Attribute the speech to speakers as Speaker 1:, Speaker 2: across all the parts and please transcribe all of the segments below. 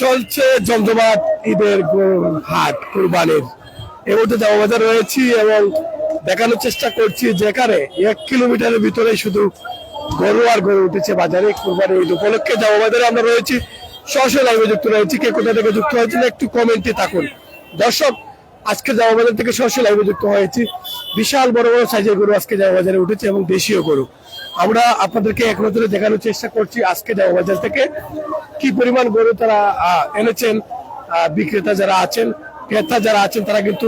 Speaker 1: চলছে জমজমাট ঈদের হাট কুরবানির। এই মুহূর্তে রয়েছি এবং দেখানোর চেষ্টা করছি যেখানে এক কিলোমিটারের ভিতরে শুধু গরু আর গরু উঠেছে বাজারে কুরবানি ঈদ উপলক্ষে। জামা বাজারে আমরা রয়েছি, সরাসরি লাইভে যুক্ত রয়েছি। কে কোথা থেকে যুক্ত হয়েছিল একটু কমেন্টে থাকুন। দর্শক আজকে বাজার থেকে সরাসরি লাইভে যুক্ত হয়েছি। বিশাল বড় বড় সাইজের গরু আজকে বাজারে উঠেছে এবং দেশীয় গরু। আমরা আপনাদেরকে এক নজরে দেখানোর চেষ্টা করছি আজকে বাজার থেকে কি পরিমাণ গরু তারা এনেছেন বিক্রেতা যারা আছেন ক্রেতা যারা আছেন তারা কিন্তু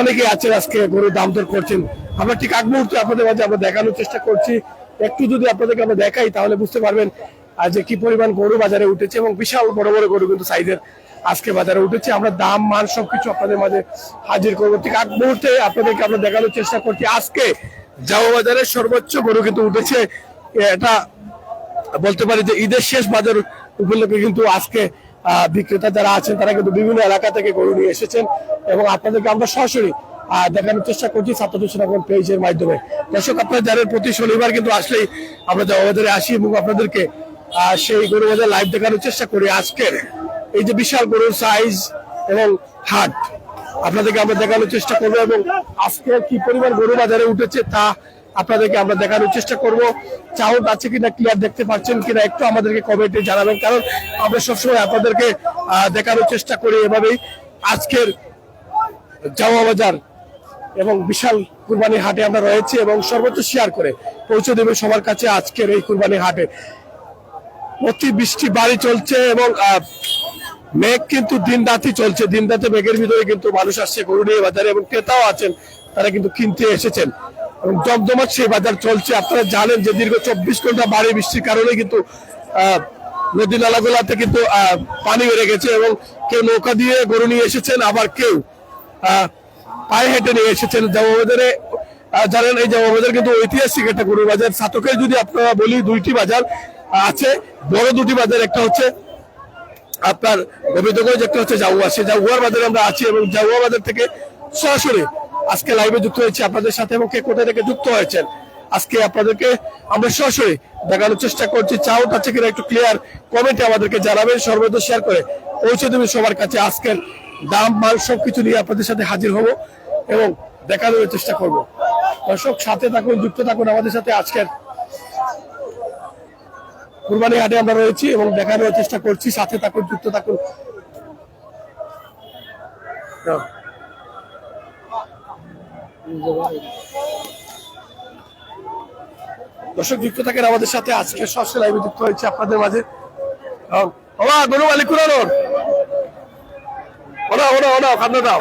Speaker 1: অনেকে আছেন আজকে গরুর দাম দর করছেন। আমরা ঠিক আগ মুহূর্তে আপনাদের মাঝে আমরা দেখানোর চেষ্টা করছি। একটু যদি আপনাদেরকে আমরা দেখাই তাহলে বুঝতে পারবেন আহ, যে কি পরিমাণ গরু বাজারে উঠেছে এবং বিশাল বড় বড় গরু কিন্তু সাইজের আজকে বাজারে উঠেছে। আমরা দাম, মান সবকিছু আপনাদের মাঝে হাজির করব। ঠিক আগ মুহূর্তে আপনাদেরকে আমরা দেখানোর চেষ্টা করছি। আজকে জামা বাজারের সর্বোচ্চ গরু কিন্তু উঠেছে। এটা বলতে পারি যে ঈদের শেষ বাজার উপলক্ষে কিন্তু আজকে বিক্রেতা যারা আছেন, তারা কিন্তু বিভিন্ন এলাকা থেকে গরু নিয়ে এসেছেন। এবং আপনাদেরকে আমরা সরাসরি দেখানোর চেষ্টা করছি ছাত্র এখন পেজের মাধ্যমে। দর্শক, আপনারা জানেন, প্রতি শনিবার কিন্তু আসলেই আমরা জমা বাজারে আসি এবং আপনাদেরকে সেই গরু বাজার লাইভ দেখানোর চেষ্টা করি আজকের। এই যে বিশাল গরুর সাইজ এবং হাট, আপনাদেরকে আমরা দেখানোর চেষ্টা করব এবং আজকে কি পরিমাণ গরু বাজারে উঠেছে তা আপনাদেরকে আমরা দেখানোর চেষ্টা করব। চাউট আছে কিনা ক্লিয়ার দেখতে পাচ্ছেন কিনা একটু আমাদেরকে কমেন্টে জানাবেন, কারণ আমরা সবসময় আপনাদেরকে দেখানোর চেষ্টা করি এভাবেই। আজকের জামা বাজার এবং বিশাল কুরবানি হাটে আমরা রয়েছি এবং সর্বোচ্চ শেয়ার করে পৌঁছে দেবে সবার কাছে আজকের এই কুরবানি হাটে। অতি বৃষ্টি বাড়ি চলছে এবং মেঘ কিন্তু দিন রাতই চলছে। দিন রাতে মেঘের ভিতরে কিন্তু মানুষ আসছে। গরু নিয়ে বাজারে এবং ক্রেতাও আছেন। তারা কিন্তু কিনতে এসেছেন। এবং জমজমাট সেই বাজার চলছে। আপনারা জানেন যে দীর্ঘ চব্বিশ ঘণ্টা বাড়ি বৃষ্টির কারণে কিন্তু নদী নালাগুলাতে কিন্তু পানি বেড়ে গেছে এবং কেউ নৌকা দিয়ে গরু নিয়ে এসেছেন, আবার কেউ পায়ে হেঁটে নিয়ে এসেছেন। জামা বাজারে জানেন, এই জামা বাজার কিন্তু ঐতিহাসিক একটা গরু বাজার। সাতকে যদি আপনারা বলি, দুইটি বাজার আছে। বড় দুটি বাজার, একটা হচ্ছে আপনার গোবিন্দগঞ্জ একটা হচ্ছে জাউয়া। সেই জাউয়ার বাজারে আমরা আছি এবং জাউয়া বাজার থেকে সরাসরি আজকে লাইভে যুক্ত হয়েছি আপনাদের সাথে এবং কে কোথা থেকে যুক্ত হয়েছেন। আজকে আপনাদেরকে আমরা সরাসরি দেখানোর চেষ্টা করছি। চাউট আছে কিনা একটু ক্লিয়ার কমেন্টে আমাদেরকে জানাবেন। সর্বদা শেয়ার করে পৌঁছে দেবেন সবার কাছে। আজকের দাম, মাল সবকিছু নিয়ে আপনাদের সাথে হাজির হব এবং দেখানোর চেষ্টা করব। দর্শক, সাথে থাকুন, যুক্ত থাকুন আমাদের সাথে আজকের কুরবানি হাটে আমরা রয়েছি এবং দেখানোর চেষ্টা করছি সাথে থাকুন যুক্ত থাকুন। দর্শক যুক্ত থাকেন আমাদের সাথে। আজকে সরাসরি লাইভে যুক্ত হয়েছে আপনাদের মাঝে। বাবা গরু মালিক কুরানোর দাও।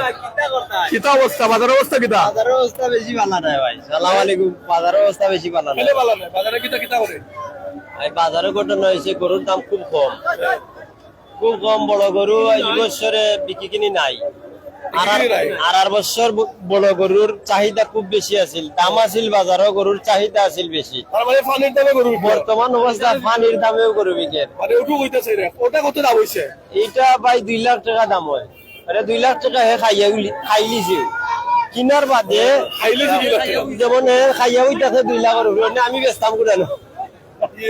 Speaker 1: কিতা অবস্থা? বাজার অবস্থা কিতা
Speaker 2: অবস্থা বেশি ভালো নাই ভাই। সালাম আলাইকুম। বাজারের অবস্থা বেশি ভালো নাই।
Speaker 1: ভালো নয় বাজারে কিতা কিতা করে
Speaker 2: এই বাজারে ঘটনা হয়েছে গরুর দাম খুব কম। খুব কম বড় গরু এই বছরে বিক্রি কিনি নাই। আর আর- বছর বড় গরুর চাহিদা খুব বেশি আছিল। দাম আছিল বাজারও গরুর চাহিদা আছিল বেশি।
Speaker 1: মানে।
Speaker 2: বর্তমান অবস্থা পানির দামেও গরু বিকের
Speaker 1: মানে
Speaker 2: এইটা ভাই দুই লাখ টাকা দাম হয়। আরে দুই লাখ টাকা হে খাইয়া খাইলিছে কিনার বাদে। যেমন খাইয়া উইতাছে দুই লাখের উপরে আমি বেচতাম কুড়ানো
Speaker 1: কি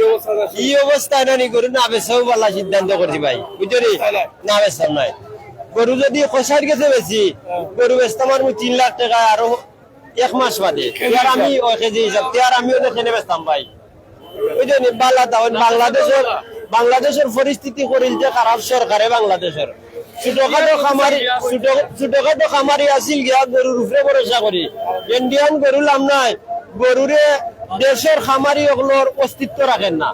Speaker 1: অবস্থা আছে?
Speaker 2: এটা নি গরু? না পালা সিদ্ধান্ত করছি ভাই। বুঝছ নি নাই। গরু যদি খসার গেছে বেশি গরু বেচতাম আর তিন লাখ টাকা আরও এক মাস বাদে। আর আমি ওই কেজি হিসাব আর আমিও দেখে বেচতাম ভাই? বাংলা বাংলাদেশের বাংলাদেশের পরিস্থিতি করিল যে খারাপ সরকারে বাংলাদেশের ছোটখাটো খামারি ছোট- ছোটখাটো খামারি আছিল গিয়া গরুর উপরে ভরসা করি ইন্ডিয়ান গরু লাম নাই। গরুরে দেশের খামারি ওগুলোর অস্তিত্ব রাখেন না।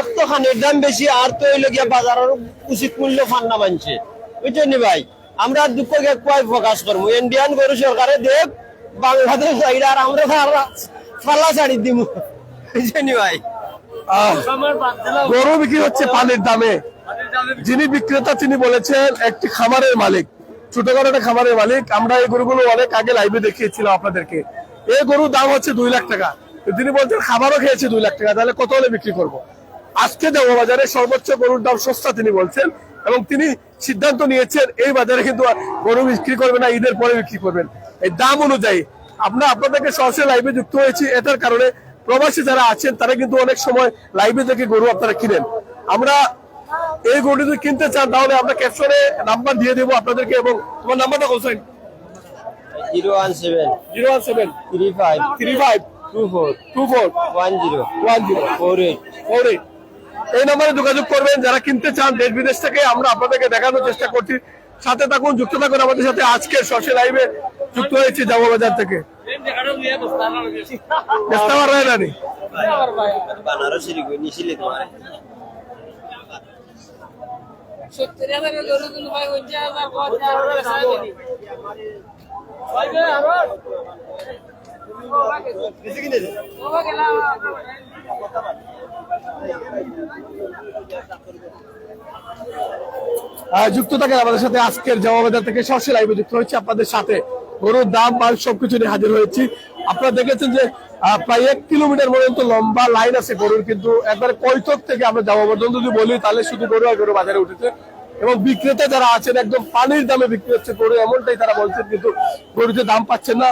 Speaker 2: এক তো খানের দাম বেশি, আর তো হইল গিয়া বাজারের উচিত মূল্য ফান্না মানছে। বুঝছেন ভাই? আমরা দুঃখ কুয়াই প্রকাশ করব? ইন্ডিয়ান গরু সরকারে দেব বাংলাদেশ আর আমরা ফাল্লা ছাড়ি দিব বুঝছেন ভাই?
Speaker 1: গরু বিক্রি হচ্ছে পানির দামে। যিনি বিক্রেতা, তিনি বলেছেন একটি খামারের মালিক। ছোটখাটো একটা খামারের মালিক। আমরা এই গরুগুলো অনেক আগে লাইভে দেখিয়েছিলাম আপনাদেরকে। এই গরুর দাম হচ্ছে দুই লাখ টাকা। তিনি বলছেন খাবারও খেয়েছে দুই লাখ টাকা তাহলে কত হলে বিক্রি করব। আজকে দেওয়া বাজারে সর্বোচ্চ গরুর দাম সস্তা তিনি বলছেন এবং তিনি সিদ্ধান্ত নিয়েছেন এই বাজারে কিন্তু গরু বিক্রি করবে না ঈদের পরে বিক্রি করবেন। এই দাম অনুযায়ী আমরা আপনাদেরকে সরাসরি লাইভে যুক্ত হয়েছি এটার কারণে প্রবাসী যারা আছেন তারা কিন্তু অনেক সময় লাইভে থেকে গরু আপনারা কিনেন। আমরা এই গরু যদি কিনতে চান তাহলে আমরা ক্যাপশনে নাম্বার দিয়ে দেবো আপনাদেরকে এবং তোমার নাম্বারটা কোথায়
Speaker 2: zero one seven.
Speaker 1: Zero one seven.
Speaker 2: Three five.
Speaker 1: Three five.
Speaker 2: Two four
Speaker 1: two four
Speaker 2: one zero
Speaker 1: one zero
Speaker 2: four eight
Speaker 1: four eight এই নম্বরে যোগাযোগ করবেন যারা কিনতে চান দেশ বিদেশ থেকে আমরা আপনাদেরকে দেখানোর চেষ্টা করছি। সাথে থাকুন যুক্ত থাকুন আমাদের সাথে। আজকে সশে লাইভে যুক্ত হয়েছি জামা বাজার থেকে।
Speaker 3: সত্তর
Speaker 1: যুক্ত থাকেন আমাদের সাথে আজকের জামা থেকে সরাসরি লাইভে যুক্ত হচ্ছে আপনাদের সাথে গরুর দাম, মাল সবকিছু নিয়ে হাজির হয়েছি। আপনারা দেখেছেন যে প্রায় এক কিলোমিটার পর্যন্ত লম্বা লাইন আছে গরুর, কিন্তু একবারে কৈতক থেকে আমরা জামা পর্যন্ত যদি বলি, তাহলে শুধু গরু আর গরু বাজারে উঠেছে। এবং বিক্রেতা যারা আছেন, একদম পানির দামে বিক্রি হচ্ছে গরু, এমনটাই তারা বলছেন, কিন্তু গরুতে দাম পাচ্ছেন না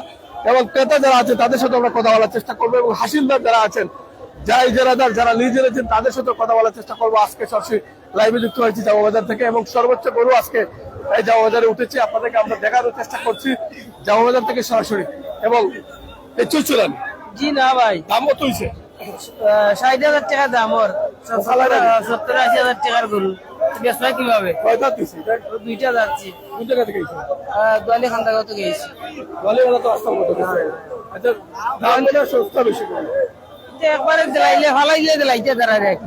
Speaker 1: এবং ক্রেতা যারা আছে তাদের সাথে আমরা কথা বলার চেষ্টা করব এবং হাসিলদার যারা আছেন যারা ইজারাদার যারা লিজ এনেছেন তাদের সাথে কথা বলার চেষ্টা করব। আজকে সরাসরি লাইভে যুক্ত হয়েছি জামা বাজার থেকে এবং সর্বোচ্চ গরু আজকে এই জামা বাজারে উঠেছে। আপনাদেরকে আমরা দেখানোর চেষ্টা করছি জামা বাজার থেকে সরাসরি। এবং এই চুচুরান
Speaker 3: জি না ভাই।
Speaker 1: দাম কত হয়েছে?
Speaker 3: ষাট হাজার টাকা দাম ওর। সত্তর আশি হাজার টাকার গরু। বেচবা কীভাবে?
Speaker 1: কয়টা দিছি?
Speaker 3: ও দুইটা যাচ্ছি
Speaker 1: কোন জায়গা থেকে গেছে?
Speaker 3: দোয়ালি খান্দাগত গেছি।
Speaker 1: বলে তো আস্তার মতো আচ্ছা দাম মনে সস্তা বেশি করে।
Speaker 3: একবারে দিলাইলে ফালাইলে দিলাইতে দাঁড়া দেখ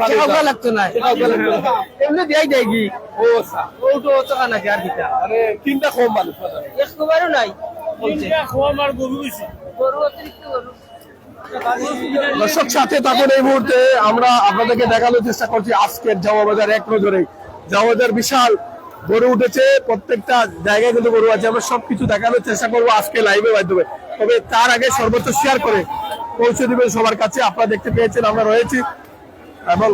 Speaker 1: ভালো
Speaker 3: টাকা
Speaker 1: দাম।
Speaker 3: লাগতো না।
Speaker 1: টাকা লাগতো না।
Speaker 3: এমনি দিয়াই দেয় কি?
Speaker 1: ও
Speaker 3: ও তো টাকা নাকি আর দিতা
Speaker 1: মানে তিনটা কম
Speaker 3: নাই। বলছে গরু অতিরিক্ত গরু।
Speaker 1: দর্শক সাথে থাকুন এই মুহূর্তে। আমরা আপনাদেরকে দেখানোর চেষ্টা করছি আজকের জামা বাজার এক নজরে। জামা বাজার বিশাল গরু উঠেছে, প্রত্যেকটা জায়গায় কিন্তু গরু আছে। আমরা সবকিছু দেখানোর চেষ্টা করব আজকে লাইভের মাধ্যমে। তবে তার আগে সর্বোচ্চ শেয়ার করে পৌঁছে দিবেন সবার কাছে। আপনারা দেখতে পেয়েছেন, আমরা রয়েছি। এবং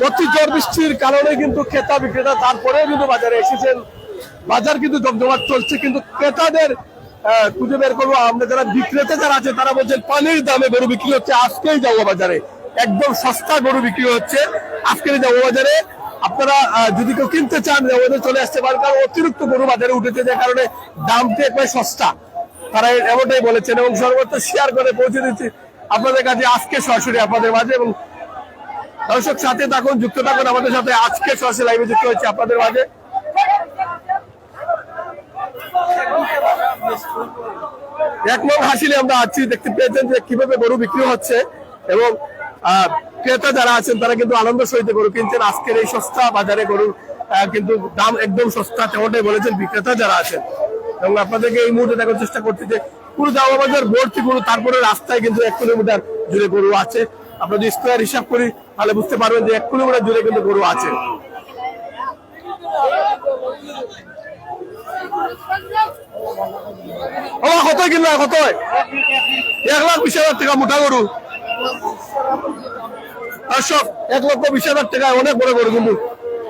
Speaker 1: ঝড় বৃষ্টির কারণে কিন্তু ক্রেতা বিক্রেতা তারপরে কিন্তু বাজারে এসেছেন। বাজার কিন্তু জমজমাট চলছে, কিন্তু ক্রেতাদের খুঁজে বের করব। আমরা যারা বিক্রেতা যারা আছে, তারা বলছেন পানির দামে গরু বিক্রি হচ্ছে। আজকেই যাব বাজারে। একদম সস্তা গরু বিক্রি হচ্ছে। আজকেই যাব বাজারে। আপনারা যদি কেউ কিনতে চান আমাদের চলে আসতে পারেন। কারণ অতিরিক্ত গরু বাজারে উঠেছে, যে কারণে দামটা একবার সস্তা। তারা এমনটাই বলেছেন এবং সর্বত্র শেয়ার করে পৌঁছে দিচ্ছি। আপনাদের কাছে আজকে সরাসরি আপনাদের মাঝে এবং দর্শক, সাথে থাকুন, যুক্ত থাকুন আমাদের সাথে। আজকে সরাসরি লাইভে যুক্ত হচ্ছে আপনাদের মাঝে। এক নং হাসিলে আমরা আছি, দেখতে পেয়েছেন যে কীভাবে গরু বিক্রি হচ্ছে এবং ক্রেতা যারা আছেন, তারা কিন্তু আনন্দ সহিত গরু কিনছেন। আজকের এই সস্তা বাজারে গরু কিন্তু দাম একদম সস্তা, তেমনটাই বলেছেন বিক্রেতা যারা আছেন। এবং আপনাদেরকে এই মুহূর্তে দেখার চেষ্টা করছি যে পুরো জামা বাজার ভর্তি গরু, তারপরে রাস্তায় কিন্তু এক কিলোমিটার জুড়ে গরু আছে। আমরা যদি স্কোয়ার হিসাব করি, তাহলে বুঝতে পারবেন যে এক কিলোমিটার জুড়ে কিন্তু গরু আছে।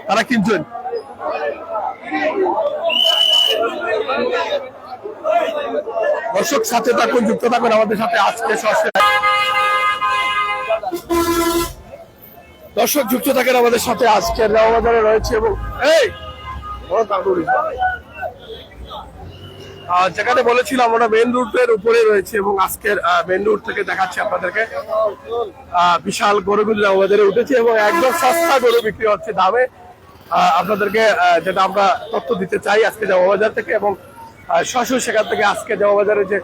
Speaker 1: তারা কিনছেন। দর্শক, সাথে থাকুন, যুক্ত থাকুন আমাদের সাথে আজকে সরাসরি দর্শক যুক্ত থাকেন আমাদের সাথে আজকের বাজারে রয়েছে এবং এই যেখানে বলেছিলাম আমরা মেন রুটের উপরে রয়েছে এবং আজকের মেন রুট থেকে দেখাচ্ছি আপনাদেরকে। বিশাল গরুগুলো আমাদের উঠেছে এবং একদম সস্তা গরু বিক্রি হচ্ছে দামে। আপনাদেরকে যেটা আমরা তথ্য দিতে চাই আজকে জামা বাজার থেকে এবং সরাসরি সেখান থেকে আজকে জামা বাজারে যে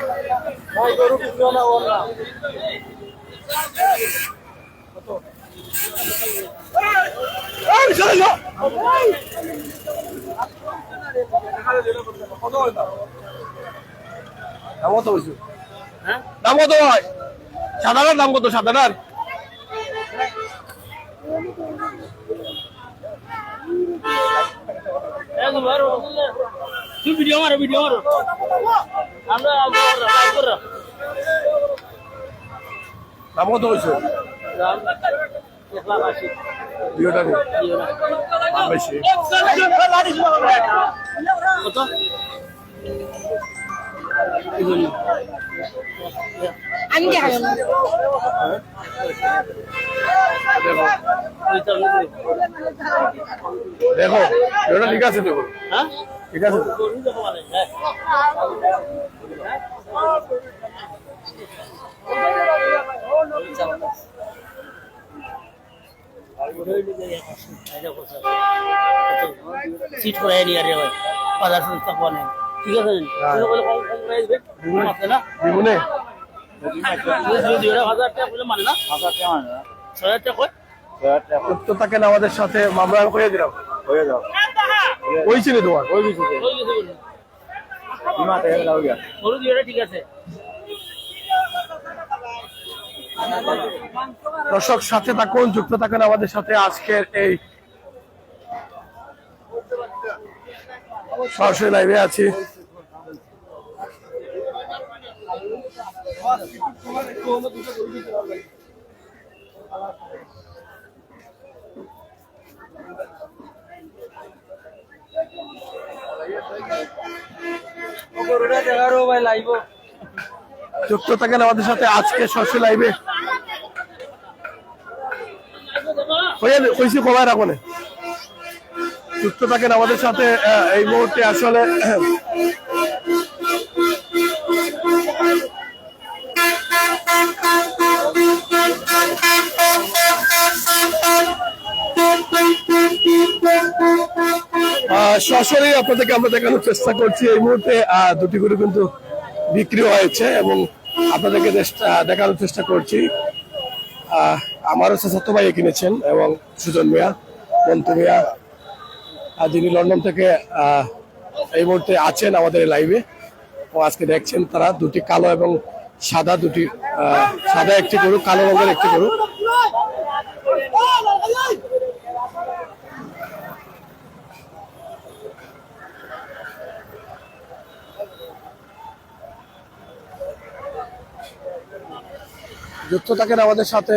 Speaker 1: আহ, এই, চলে যাও। দাম কত দাম কত হয় সাদাটার দাম কত
Speaker 3: তুই ভিডিও মারো ভিডিও মারো
Speaker 1: দাম কত হয়েছে।
Speaker 3: আমি
Speaker 1: দেখো এটা ঠিক আছে দেখো ঠিক আছে
Speaker 4: সিট করে নিয়ে রে ভাই বাজার সংস্থা ঠিক আছে? বলে মানে
Speaker 1: তাকে আমাদের সাথে মামলা হয়ে দিলাম হয়ে যাও ওই ছিল তোমার
Speaker 4: ওই বলে গরু দুই হাজার ঠিক আছে।
Speaker 1: দর্শক সাথে থাকুন যুক্ত থাকুন আমাদের সাথে আজকের এই সরাসরি লাইভে আছি।
Speaker 3: ভাই লাইব
Speaker 1: যুক্ত থাকেন আমাদের সাথে আজকে শস্য লাইভে কইছি কমায় রাখো। যুক্ত থাকেন আমাদের সাথে এই মুহূর্তে আসলে সরাসরি আপনাদেরকে আমরা দেখানোর চেষ্টা করছি এই মুহূর্তে দুটি গরু কিন্তু বিক্রি হয়েছে এবং আপনাদেরকে দেখানোর চেষ্টা করছি। আমারও চাচাত ভাই কিনেছেন এবং সুজন মিয়া মন্তু মিয়া যিনি লন্ডন থেকে এই মুহূর্তে আছেন আমাদের লাইভে, ও আজকে দেখছেন তারা দুটি কালো এবং সাদা দুটি সাদা একটি গরু, কালো রঙের একটি গরু। যুক্ত থাকেন আমাদের সাথে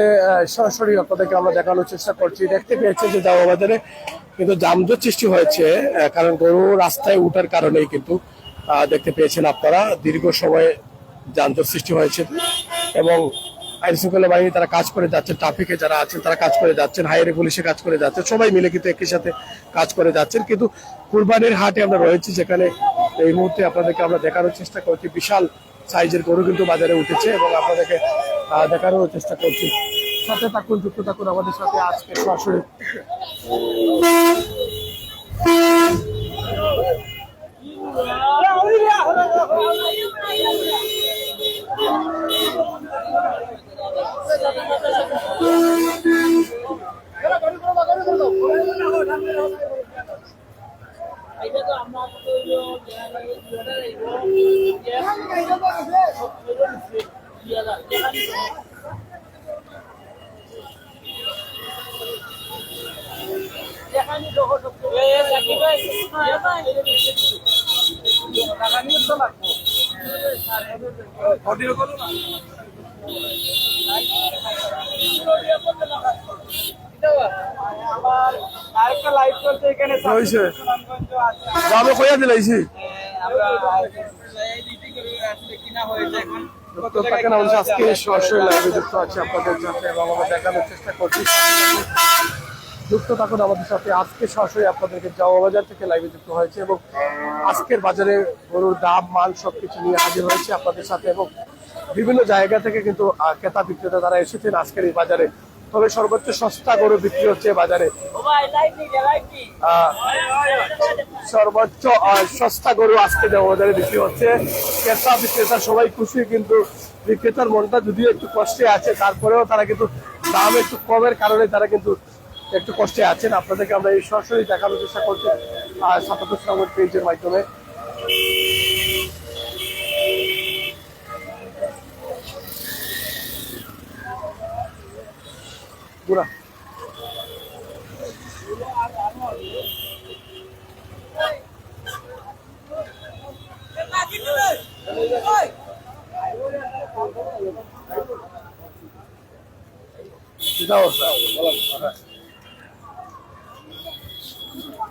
Speaker 1: সরাসরি আপনাদেরকে আমরা দেখানোর চেষ্টা করছি। দেখতে পেয়েছেন যে জামা বাজারে কিন্তু যানজট সৃষ্টি হয়েছে কারণ গরু রাস্তায় উঠার কারণেই কিন্তু দেখতে পেয়েছেন আপনারা দীর্ঘ সময় যানজট সৃষ্টি হয়েছে এবং আইন শৃঙ্খলা বাহিনী তারা কাজ করে যাচ্ছেন, ট্রাফিকে যারা আছেন তারা কাজ করে যাচ্ছেন, হাইওয়ে পুলিশে কাজ করে যাচ্ছেন, সবাই মিলে কিন্তু একই সাথে কাজ করে যাচ্ছেন। কিন্তু কুরবানির হাটে আমরা রয়েছি, যেখানে এই মুহূর্তে আপনাদেরকে আমরা দেখানোর চেষ্টা করছি। বিশাল সাইজের গরু কিন্তু বাজারে উঠেছে এবং আপনাদেরকে দেখারও চেষ্টা করছি সাথে থাকুন যুক্ত থাকুন আমাদের সাথে আজকে সরাসরি
Speaker 3: আরেকটা লাইভ করতে এখানে
Speaker 1: হয়েছে কইয়া দিলাইছি। দেখানোর চেষ্টা করছি। আমাদের সাথে। আজকে সরাসরি আপনাদেরকে বাজার থেকে যুক্ত হয়েছে এবং আজকের বাজারে গরুর দাম, মাল সবকিছু নিয়ে হাজির হয়েছে আপনাদের সাথে এবং বিভিন্ন জায়গা থেকে কিন্তু ক্রেতা বিক্রেতা তারা এসেছেন আজকের এই বাজারে। তবে সর্বোচ্চ সস্তা গরু বিক্রি হচ্ছে বাজারে। সর্বোচ্চ সস্তা গরু আজকে বাজারে বিক্রি হচ্ছে। ক্রেতা, বিক্রেতা সবাই খুশি, কিন্তু বিক্রেতার মনটা যদিও একটু কষ্টে আছে, তারপরেও তারা কিন্তু দাম একটু কমের কারণে তারা কিন্তু একটু কষ্টে আছেন। আপনাদেরকে আমরা এই সরাসরি দেখানোর চেষ্টা করছি সাতাত্তর নম্বর পেজের মাধ্যমে। পুরা।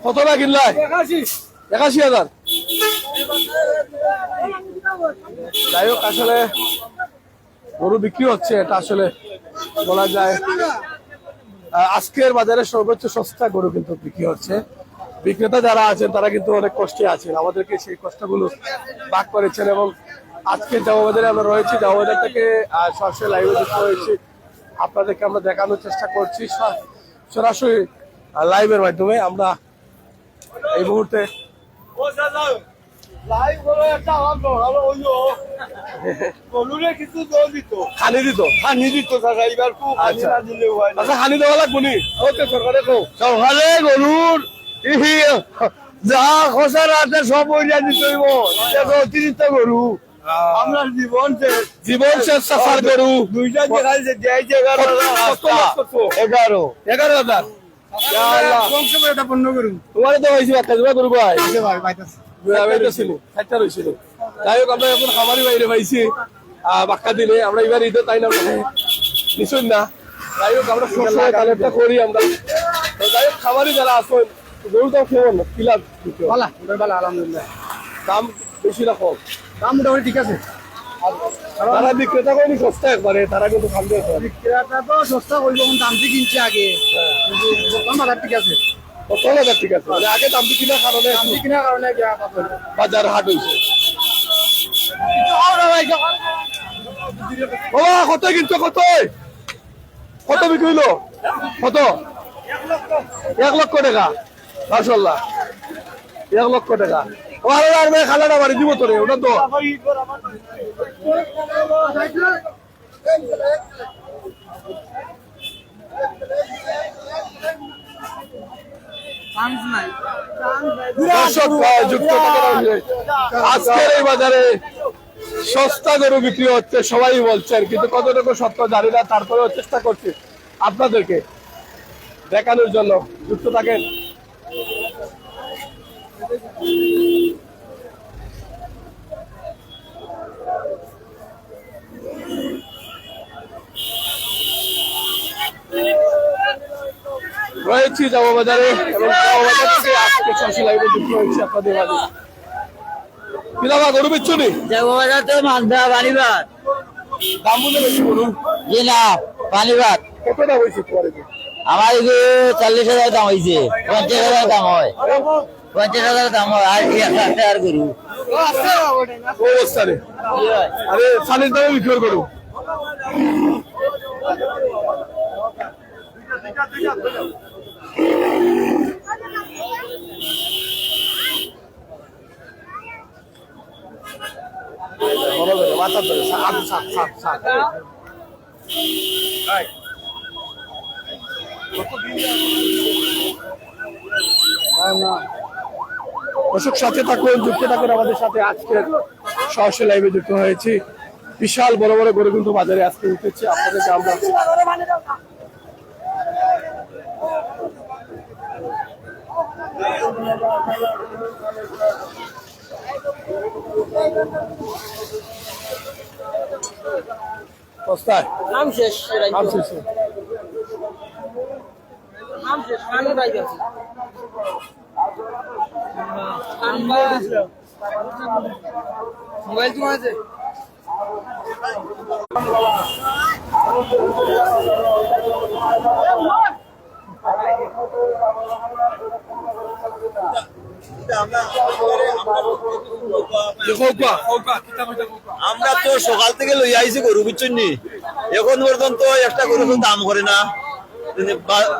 Speaker 1: কত টাকা কিনলাই একাশি হাজার। যাই হোক আসলে গরু বিক্রি হচ্ছে এটা আসলে বলা যায়। আজকের বাজারে সর্বোচ্চ সস্তা গরু কিন্তু বিক্রি হচ্ছে। বিক্রেতা যারা আছেন, তারা কিন্তু অনেক কষ্টে আছেন। আমাদেরকে সেই কষ্টগুলো ভাগ করেছেন এবং আজকে জামাবাজারে আমরা রয়েছি। জামাবাজার থেকে সরাসরি লাইভে যুক্ত হয়েছি। আপনাদেরকে আমরা দেখানোর চেষ্টা করছি। সরাসরি লাইভের মাধ্যমে আমরা এই মুহূর্তে খানি দিত। আচ্ছা। আচ্ছা খানি দেওয়া লাগবো নি? ওকে সরকারে
Speaker 2: সকালে গরুর যা খসার আছে সব ওইটা দিতে হইব। অতিরিক্ত গরু। আমরা জীবন
Speaker 1: জীবন শেষ সাফার গরু।
Speaker 2: দুইটা দেখাইছে দিয়েছে এগারো
Speaker 1: কত লাখ
Speaker 2: এগারো।
Speaker 1: এগারো হাজার। তোমার তো হয়েছে জোড়া গরু ভাই আমি তো ছিল চারটা রয়েছিল। যাই হোক আমরা এখন খামারি বাইরে পাইছি। বাক্কা দিলে আমরা এবার ঈদে তাই না নিশুন না। যাই হোক আমরা সবসময় কালেক্টটা করি আমরা। যাই হোক খামারি যারা আসেন গরু দাম কেমন? কিলা
Speaker 3: ভালো ভালো আলহামদুলিল্লাহ।
Speaker 1: দাম বেশি না কম?
Speaker 3: দাম মোটামুটি ঠিক আছে।
Speaker 1: তারা বিক্রেতা করেনি সস্তা একবারে তারা কিন্তু
Speaker 3: বিক্রেতা তো সস্তা করব কিন্তু দামটি কিনছে আগে। কিন্তু বর্তমান বাজার ঠিক আছে।
Speaker 1: কত হাজার ঠিক আছে। আগে দাম কিনার কারণে
Speaker 3: কেনার কারণে
Speaker 1: বাজার হাট হয়েছে বাবা কত কিনছো কত? কত বিক্রি হইল? কত? এক লক্ষ টাকা মাসাল্লাহ এক লক্ষ টাকা। আর মেয়ে খালাটা বাড়ি দিব তোরে ওটা তো। দর্শক যুক্ত আজকের এই বাজারে সস্তা গরু বিক্রি হচ্ছে, সবাই বলছেন, কিন্তু কতটুকু সত্য জানি না, তারপরেও চেষ্টা করছি আপনাদেরকে দেখানোর জন্য। যুক্ত থাকেন। রয়েছি জামা বাজারে এবং জামা বাজার থেকে আজকে সরাসরি লাইভে যুক্ত হয়েছি আপনাদের মাঝে। কিলাবা গরু বিচ্ছু নি
Speaker 4: জগবাজার তো মালদা পানিবাদ
Speaker 1: দাম বলে বেশি গরু
Speaker 4: জি না পানিবাদ
Speaker 1: কতটা হয়েছে তোমার এদিকে?
Speaker 4: আমার চল্লিশ হাজার দাম হয়েছে পঞ্চাশ হাজার দাম হয়। পঞ্চাশ হাজার দাম হয় আর কি গরু।
Speaker 1: ও আরে দামে বিক্রি করু। দর্শক, সাথে থাকুন, যুক্ত থাকুন আমাদের সাথে। আজকে সরাসরি লাইভে যুক্ত হয়েছি। বিশাল বড় বড় গরু কিন্তু বাজারে আজকে উঠেছে। আপনাদেরকে আমরা সস্তায়
Speaker 3: নাম শেষ
Speaker 1: আম শেষে।
Speaker 3: নাম শেষ পানি পাইবে মোবাইল তোমার আছে?
Speaker 1: দেখো কোয়া, কোয়া, কিতা কইতা কোয়া।
Speaker 2: আমরা তো সকাল থেকে লই আইছি গরু বুঝছেন নি? এখন পর্যন্ত একটা গরু দাম করে না।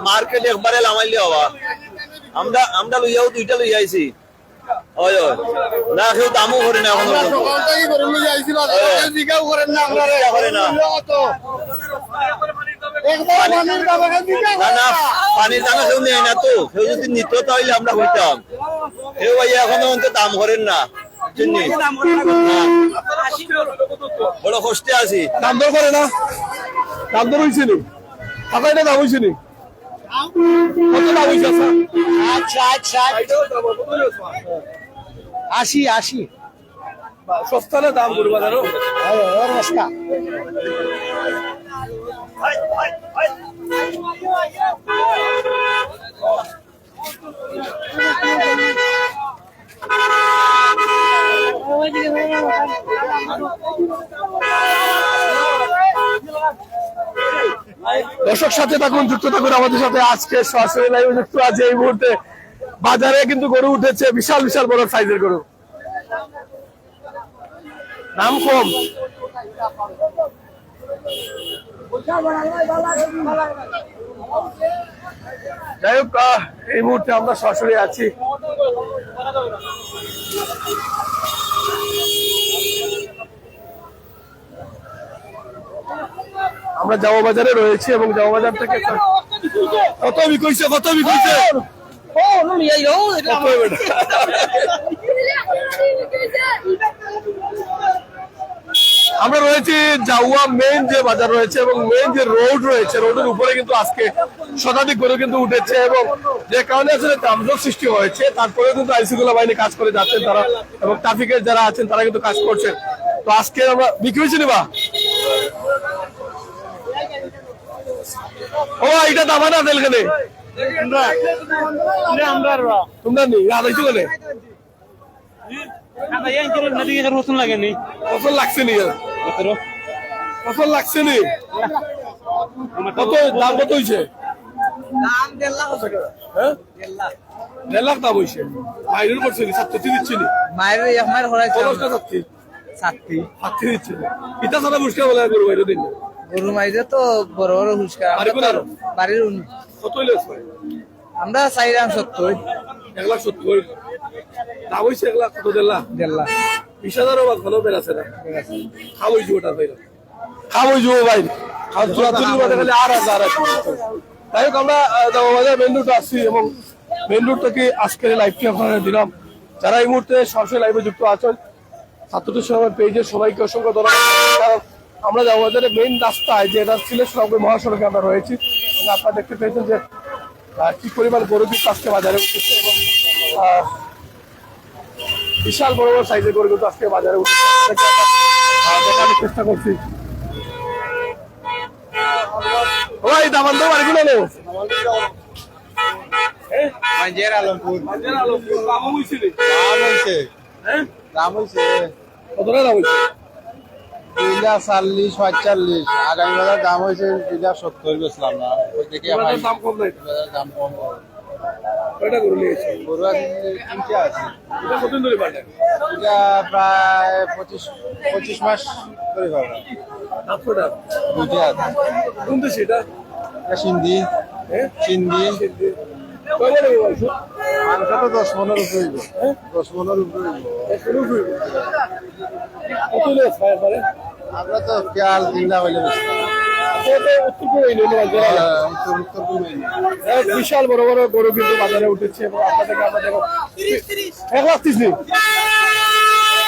Speaker 2: মার্কেট একবারে লামাইলে হওয়া আমরা আমরা লইয়াও দুইটা লই আইছি। না কেউ দামও করে না এখন না না। না পানির দামে কেউ নেয় না তো কেউ যদি নিত তাহলে আমরা হইতাম কেউ ভাই এখনও দাম করেন না নি? বড় কষ্টে আছি
Speaker 1: দাম দর করে না দাম দর হয়েছে নি দাম হয়েছে কত দাম হয়েছে আচ্ছা
Speaker 3: আচ্ছা আচ্ছা আশি আশি
Speaker 1: সস্তা না দাম
Speaker 3: রাস্তা
Speaker 1: দর্শক সাথে থাকুন, যুক্ত থাকুন আমাদের সাথে। আজকে সরাসরি লাইভে যুক্ত আছে এই মুহূর্তে। বাজারে কিন্তু গরু উঠেছে, বিশাল বিশাল বড় সাইজের গরু। দাম কম। যাই হোক এই মুহূর্তে আমরা সরাসরি আছি। আমরা জামা বাজারে রয়েছি এবং জামা বাজার থেকে কত বিকইছে কত বিকইছে? কত? আমরা রয়েছি জাউয়া মেইন যে বাজার রয়েছে এবং মেইন যে রোড রয়েছে রোডের উপরে কিন্তু আজকে শতাধিক করে কিন্তু উঠেছে এবং যে কারণে আসলে যানজট সৃষ্টি হয়েছে তারপরে কিন্তু আইসিগুলা বাহিনী কাজ করে যাচ্ছেন তারা এবং ট্রাফিকের যারা আছেন তারা কিন্তু কাজ করছেন। তো আজকে আমরা বিক্রি হয়েছি বা? ও এটা দাম না তেলখানে তোমরা নেই আদাইছো কেন? কখন লাগছে নি কখন লাগছে নি কত দাম কত হয়েছে হ্যাঁ? দেড় লাখ। দাম হয়েছে বাইরের করছে নি সাতটি দিচ্ছে নি?
Speaker 3: মায়ের এক মায়ের হরাইছে
Speaker 1: সাতটি
Speaker 3: সাতটি
Speaker 1: সাতটি দিচ্ছে ইটা সারা মুশকিল বলে করব বাইরে দিন
Speaker 3: গরু মাইরে তো বড় বড় হুস্কার বাড়ির উন-
Speaker 1: কত হইলে?
Speaker 3: আমরা চাইলাম সত্তর।
Speaker 1: এক লাখ সত্তর। দাম হয়েছে এক লাখ কত দেড় লাখ?
Speaker 3: দেড় লাখ।
Speaker 1: বিশ হাজারও বা ভালো বের আছে না। খাব ওটা ভাই খাব যাব ভাই আর চুরাচুরি খালি আর হাজার যাই হোক আমরা আমাদের মেন রুটে আসছি এবং মেন রুট থেকে আজকের লাইভটি আপনারা দিলাম। যারা এই মুহূর্তে সরাসরি লাইভে যুক্ত আছেন ছাত্রদের সময় পেজে সবাইকে অসংখ্য ধন্যবাদ। আমরা রাস্তায় যে এটা সিলেট সড়কের মহাসড়কে আমরা রয়েছি। এবং আপনারা দেখতে পেয়েছেন যে কি পরিমাণ গরু কিন্তু আজকে বাজারে উঠেছে এবং বিশাল বড় বড় সাইজের গরু কিন্তু আজকে বাজারে উঠেছে। দেখানোর চেষ্টা করছি। দামান তো
Speaker 5: মাঞ্জের আলমপুর।
Speaker 1: দাম হয়েছে হ্যাঁ?
Speaker 5: দাম
Speaker 1: কতটা দাম
Speaker 5: দুই লাখ চাল্লিশ পঁয়তাল্লিশ। আগামী বাজার দাম হয়েছে দুই লাখ সত্তর বেচলাম না। ওই থেকে আমার
Speaker 1: দাম কম নাই
Speaker 5: দাম কম
Speaker 1: কয়টা গরু নিয়েছে?
Speaker 5: গরু আছে তিনটে আছে।
Speaker 1: এটা কতদিন ধরে পাঠায়
Speaker 5: এটা প্রায় পঁচিশ পঁচিশ মাস করে পাবো
Speaker 1: সাতশোটা
Speaker 5: দুইটা আছে।
Speaker 1: কোনটা সেটা
Speaker 5: এটা? সিন্ধি। সিন্ধি।
Speaker 1: কয়টা নেবে
Speaker 5: মাংস তো দশ মনের উপরে দশ মনের উপরে হইবো।
Speaker 1: শুরু করব কত লেস ভাই পারে
Speaker 5: আমরা তো তিন লাখ হইলে হ্যাঁ,
Speaker 1: বিশাল বড় বড় গরু কিন্তু বাজারে উঠেছে এবং আপনাদেরকে আমরা দেখো এক লাখ তিরিশ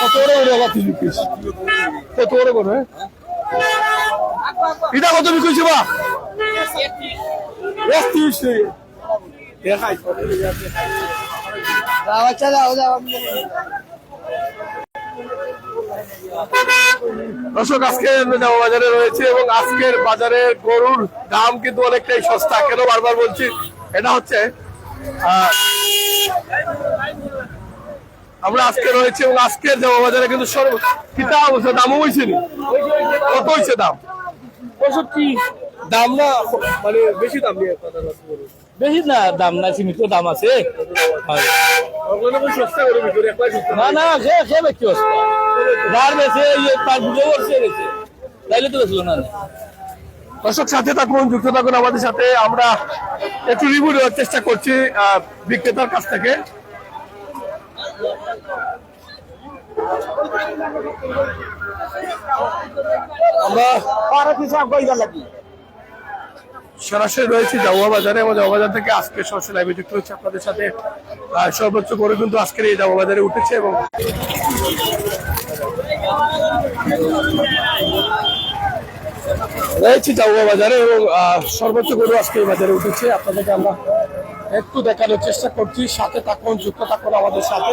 Speaker 1: কত বড় এক লাখ তিরিশ কত বড় গরু হ্যাঁ? এটা কত বিক্রি বা? এক তিরিশ নেই দেখাই।
Speaker 3: আচ্ছা যাও যাও
Speaker 1: দর্শক আজকে জামা বাজারে রয়েছে এবং আজকের বাজারে গরুর দাম কিন্তু অনেকটাই সস্তা। কেন বারবার বলছি এটা হচ্ছে আমরা আজকে রয়েছে এবং আজকের জামা বাজারে কিন্তু সর্ব কিতা অবস্থা দামও হয়েছে নি? কত হয়েছে দাম?
Speaker 4: পঁয়ষট্টি।
Speaker 1: দাম না মানে বেশি দাম নিয়ে
Speaker 4: বেশি না দাম না সীমিত দাম আছে। না না সে সে ব্যক্তি অবস্থা যার বেছে ইয়ে করছে গেছে তাইলে তো বেশি না
Speaker 1: দর্শক সাথে থাকুন যুক্ত থাকুন আমাদের সাথে। আমরা একটু রিভিউ দেওয়ার চেষ্টা করছি আহ, বিক্রেতার কাছ থেকে। আমরা সরাসরি রয়েছি জামা বাজারে এবং জামা বাজার থেকে আজকে সরাসরি লাইভে যুক্ত হচ্ছে আপনাদের সাথে। সর্বোচ্চ করে কিন্তু আজকের এই জামা বাজারে উঠেছে এবং রয়েছি জামা বাজারে এবং সর্বোচ্চ গরু আজকে এই বাজারে উঠেছে। আপনাদেরকে আমরা একটু দেখানোর চেষ্টা করছি। সাথে থাকুন, যুক্ত থাকুন আমাদের সাথে।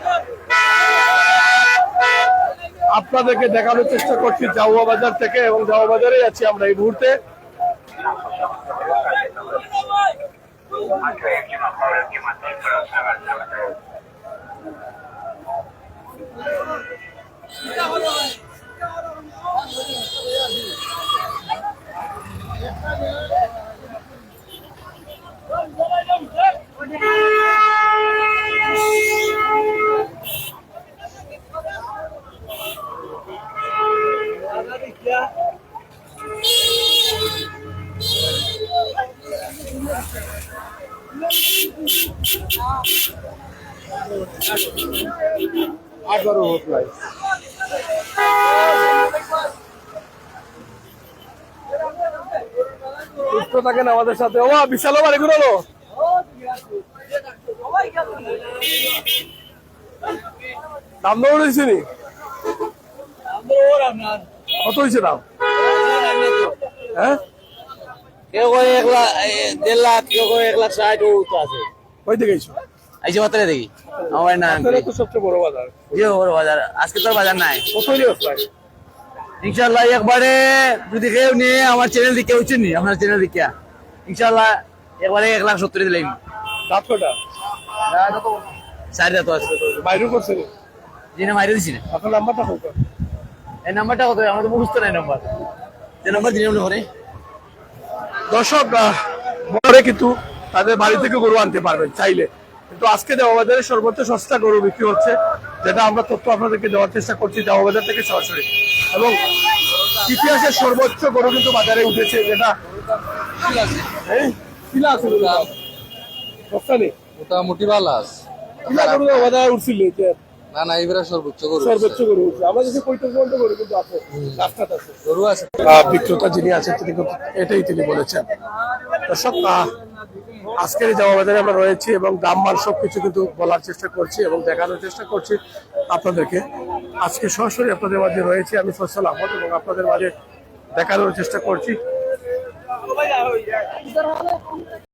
Speaker 1: আপনাদেরকে দেখানোর চেষ্টা করছি জাউয়া বাজার থেকে এবং জাউয়া বাজারে আছি আমরা এই মুহূর্তে। আঠারো হোটলাই সুস্থ থাকেন আমাদের সাথে। ও বিশাল বাড়ি ঘুরালো। দাম দৌড় হয়েছে নি? কত হয়েছে দাম? হ্যাঁ?
Speaker 6: কেউ এক লাখ দেড় লাখ কেউ এক লাখ ষাট ও তো আছে।
Speaker 1: কই থেকে গেছো
Speaker 6: আইসে মাত্র দেখি আমার না
Speaker 1: তো সবচেয়ে বড় বাজার।
Speaker 6: যে বড় বাজার আজকে তো বাজার নাই। ইনশাল্লাহ একবারে যদি কেউ নিয়ে আমার চ্যানেল দিকে উঠছেন নি আপনার চ্যানেল দিকে ইনশাল্লাহ একবারে এক লাখ সত্তর দিলাম
Speaker 1: দাঁত কটা?
Speaker 6: সাড়ে তো আছে।
Speaker 1: বাইরে করছে নি?
Speaker 6: মাইরে দিছি না।
Speaker 1: আপনার নাম্বারটা কত
Speaker 6: এই নাম্বারটা কত? আমার তো মুখস্থ নাই নাম্বার। যে নাম্বার দিলাম না ঘরে
Speaker 1: দর্শক বড়রে কিন্তু তাদের বাড়ি থেকে গরু আনতে পারবেন চাইলে। কিন্তু আজকে দেওয়া বাজারে সর্বোচ্চ সস্তা গরু বিক্রি হচ্ছে যেটা আমরা তথ্য আপনাদেরকে দেওয়ার চেষ্টা করছি দেওয়া বাজার থেকে সরাসরি। এবং ইতিহাসের সর্বোচ্চ গরু কিন্তু বাজারে উঠেছে যেটা
Speaker 7: মোটামুটি ভালো আছে।
Speaker 1: উঠছিল
Speaker 7: না না এবারে সর্বোচ্চ গরু
Speaker 1: সর্বোচ্চ গরু আমরা যদি পঁয়ত্রিশ পর্যন্ত গরু কিন্তু আছে রাস্তাতে আছে।
Speaker 7: গরু আছে।
Speaker 1: বিক্রেতা যিনি আছেন তিনি এটাই তিনি বলেছেন। দর্শক আজকের এই জামা বাজারে আমরা রয়েছি এবং দাম মান সবকিছু কিন্তু বলার চেষ্টা করছি এবং দেখানোর চেষ্টা করছি আপনাদেরকে। আজকে সরাসরি আপনাদের মাঝে রয়েছে আমি ফসল আহমদ এবং আপনাদের মাঝে দেখানোর চেষ্টা করছি।